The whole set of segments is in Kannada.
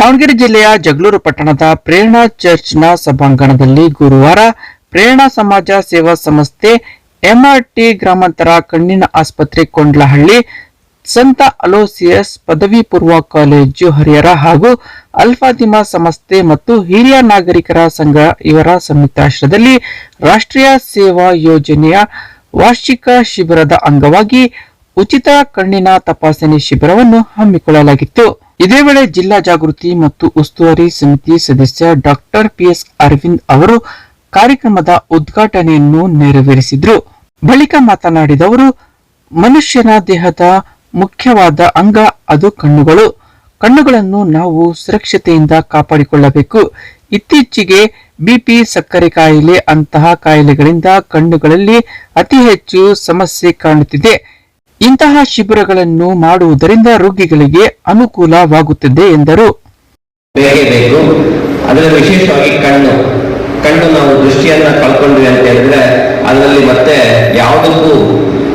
ದಾವಣಗೆರೆ ಜಿಲ್ಲೆಯ ಜಗಳೂರು ಪಟ್ಟಣದ ಪ್ರೇರಣಾ ಚರ್ಚ್ನ ಸಭಾಂಗಣದಲ್ಲಿ ಗುರುವಾರ ಪ್ರೇರಣಾ ಸಮಾಜ ಸೇವಾ ಸಂಸ್ಥೆ ಎಂಆರ್ಟಿ ಗ್ರಾಮಾಂತರ ಕಣ್ಣಿನ ಆಸ್ಪತ್ರೆ ಕೊಂಡ್ಲಹಳ್ಳಿ, ಸಂತ ಅಲೋಸಿಯಸ್ ಪದವಿ ಪೂರ್ವ ಕಾಲೇಜು ಹರಿಹರ ಹಾಗೂ ಅಲ್ಫಾತಿಮಾ ಸಂಸ್ಥೆ ಮತ್ತು ಹಿರಿಯ ನಾಗರಿಕರ ಸಂಘ ಇವರ ಸಂಯುಕ್ತಾಶ್ರಯದಲ್ಲಿ ರಾಷ್ಟ್ರೀಯ ಸೇವಾ ಯೋಜನೆಯ ವಾರ್ಷಿಕ ಶಿಬಿರದ ಅಂಗವಾಗಿ ಉಚಿತ ಕಣ್ಣಿನ ತಪಾಸಣೆ ಶಿಬಿರವನ್ನು ಹಮ್ಮಿಕೊಳ್ಳಲಾಗಿತ್ತು. ಇದೇ ವೇಳೆ ಜಿಲ್ಲಾ ಜಾಗೃತಿ ಮತ್ತು ಉಸ್ತುವಾರಿ ಸಮಿತಿ ಸದಸ್ಯ ಡಾಕ್ಟರ್ ಪಿಎಸ್ ಅರವಿಂದ್ ಅವರು ಕಾರ್ಯಕ್ರಮದ ಉದ್ಘಾಟನೆಯನ್ನು ನೆರವೇರಿಸಿದ್ರು. ಬಳಿಕ ಮಾತನಾಡಿದ ಅವರು, ಮನುಷ್ಯನ ದೇಹದ ಮುಖ್ಯವಾದ ಅಂಗ ಅದು ಕಣ್ಣುಗಳು. ಕಣ್ಣುಗಳನ್ನು ನಾವು ಸುರಕ್ಷತೆಯಿಂದ ಕಾಪಾಡಿಕೊಳ್ಳಬೇಕು. ಇತ್ತೀಚೆಗೆ ಬಿಪಿ ಸಕ್ಕರೆ ಕಾಯಿಲೆ ಅಂತಹ ಕಾಯಿಲೆಗಳಿಂದ ಕಣ್ಣುಗಳಲ್ಲಿ ಅತಿ ಹೆಚ್ಚು ಸಮಸ್ಯೆ ಕಾಣುತ್ತಿದೆ. ಇಂತಹ ಶಿಬಿರಗಳನ್ನು ಮಾಡುವುದರಿಂದ ರೋಗಿಗಳಿಗೆ ಅನುಕೂಲವಾಗುತ್ತದೆ ಎಂದರು. ಬೇಕೇ ಅದರಲ್ಲಿ ವಿಶೇಷವಾಗಿ ಕಣ್ಣು. ಕಣ್ಣು ನಾವು ದೃಷ್ಟಿಯನ್ನ ಕಳ್ಕೊಂಡ್ವಿ ಅಂತ ಹೇಳಿದ್ರೆ ಅದರಲ್ಲಿ ಮತ್ತೆ ಯಾವುದಕ್ಕೂ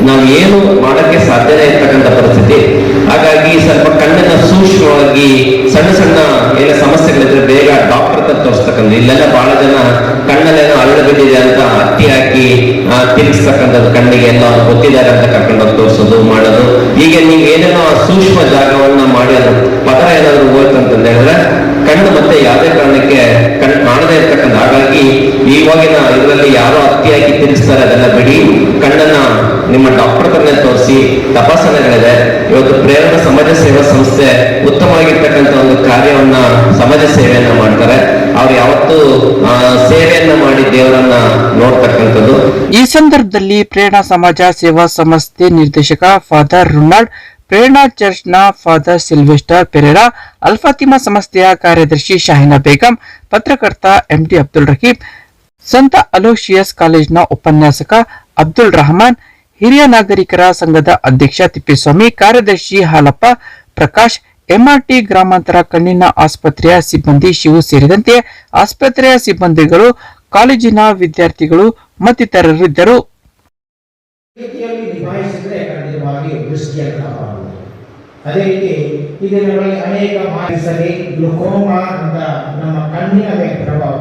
ನಾವು ಏನು ಮಾಡಕ್ಕೆ ಸಾಧ್ಯನೇ ಇರ್ತಕ್ಕಂಥ ಪರಿಸ್ಥಿತಿ. ಹಾಗಾಗಿ ಸ್ವಲ್ಪ ಕಣ್ಣನ್ನ ಸೂಕ್ಷ್ಮವಾಗಿ ಸಣ್ಣ ಸಣ್ಣ ಏನ ಸಮಸ್ಯೆಗಳಿದ್ರೆ ಬೇಗ ಡಾಕ್ಟರ್ ಹತ್ರ ತೋರಿಸ್ತಕ್ಕಂಥ, ಇಲ್ಲೆಲ್ಲ ಬಹಳ ಜನ ಕಣ್ಣಲ್ಲೇನೋ ಅರಳು ಬಿದ್ದಿದೆ ಅಂತ ಹತ್ತಿ ಹಾಕಿ ತಿರುಗಿಸ್ತಕ್ಕಂಥದ್ದು ಕಣ್ಣಿಗೆ ಎಲ್ಲ ಗೊತ್ತಿದ್ದಾರೆ ಅಂತ ಕರ್ಕೊಂಡೋಗಿ ಹೀಗೆ ನೀವು ಏನೇನೋ ಸೂಕ್ಷ್ಮ ಜಾಗವನ್ನ ಮಾಡಿ ಅದು ಪದರ ಏನಾದ್ರು ಹೋಯ್ತಂತಂದ್ರೆ ಹೇಳಿದ್ರೆ ಕಣ್ಣು ಮತ್ತೆ ಯಾವುದೇ ಕಾರಣಕ್ಕೆ ಕಣ್ಣು ಕಾಣದೇ ಇರ್ತಕ್ಕಂಥ ಹಾಗಾಗಿ ಇವಾಗಿನ ಇದರಲ್ಲಿ ಯಾರೋ ಅತಿಯಾಗಿ ತಿರುಗಿಸ್ತಾರೆ ಅದನ್ನ ಬಿಡಿ. ಕಣ್ಣನ್ನ ನಿಮ್ಮ ಡಾಕ್ಟರ್ ಹತ್ರನೇ ತೋರಿಸಿ ತಪಾಸಣೆಗಳಿದೆ. ಇವತ್ತು ಪ್ರೇರಣಾ ಸಮಾಜ ಸೇವಾ ಸಂಸ್ಥೆ ಉತ್ತಮವಾಗಿರ್ತಕ್ಕಂಥ ಒಂದು ಕಾರ್ಯವನ್ನ ಸಮಾಜ ಸೇವೆಯನ್ನ ಮಾಡ್ತಾರೆ. ಅವ್ರು ಯಾವತ್ತೂ ಈ ಸಂದರ್ಭದಲ್ಲಿ ಪ್ರೇರಣಾ ಸಮಾಜ ಸೇವಾ ಸಂಸ್ಥೆ ನಿರ್ದೇಶಕ ಫಾದರ್ ರೊನಾಲ್ಡ್, ಪ್ರೇರಣಾ ಚರ್ಚ್ನ ಫಾದರ್ ಸಿಲ್ವೆಸ್ಟರ್ ಪೆರೇರಾ ಅಲ್ಫಾತಿಮಾ ಸಂಸ್ಥೆಯ ಕಾರ್ಯದರ್ಶಿ ಶಾಹಿನಾ ಬೇಗಂ, ಪತ್ರಕರ್ತ ಎಂಟಿ ಅಬ್ದುಲ್ ರಹೀಬ್ ಸಂತ ಅಲೋಶಿಯಸ್ ಕಾಲೇಜ್ನ ಉಪನ್ಯಾಸಕ ಅಬ್ದುಲ್ ರಹಮಾನ್, ಹಿರಿಯ ನಾಗರಿಕರ ಸಂಘದ ಅಧ್ಯಕ್ಷ ತಿಪ್ಪೇಸ್ವಾಮಿ, ಕಾರ್ಯದರ್ಶಿ ಹಾಲಪ್ಪ, ಪ್ರಕಾಶ್, ಎಂಆರ್ಟಿ ಗ್ರಾಮಾಂತರ ಕಣ್ಣಿನ ಆಸ್ಪತ್ರೆಯ ಸಿಬ್ಬಂದಿ ಶಿವು ಸೇರಿದಂತೆ ಆಸ್ಪತ್ರೆಯ ಸಿಬ್ಬಂದಿಗಳು ಕಾಲೇಜಿನ ವಿದ್ಯಾರ್ಥಿಗಳು ಮತ್ತಿತರರಿದ್ದರು. ಅದೇ ರೀತಿ ದಿನಗಳಲ್ಲಿ ಅನೇಕ ಗ್ಲುಕೋಮಾ ಅಂತ ನಮ್ಮ ಕಣ್ಣಿನ ಮೇಲೆ ಪ್ರಭಾವ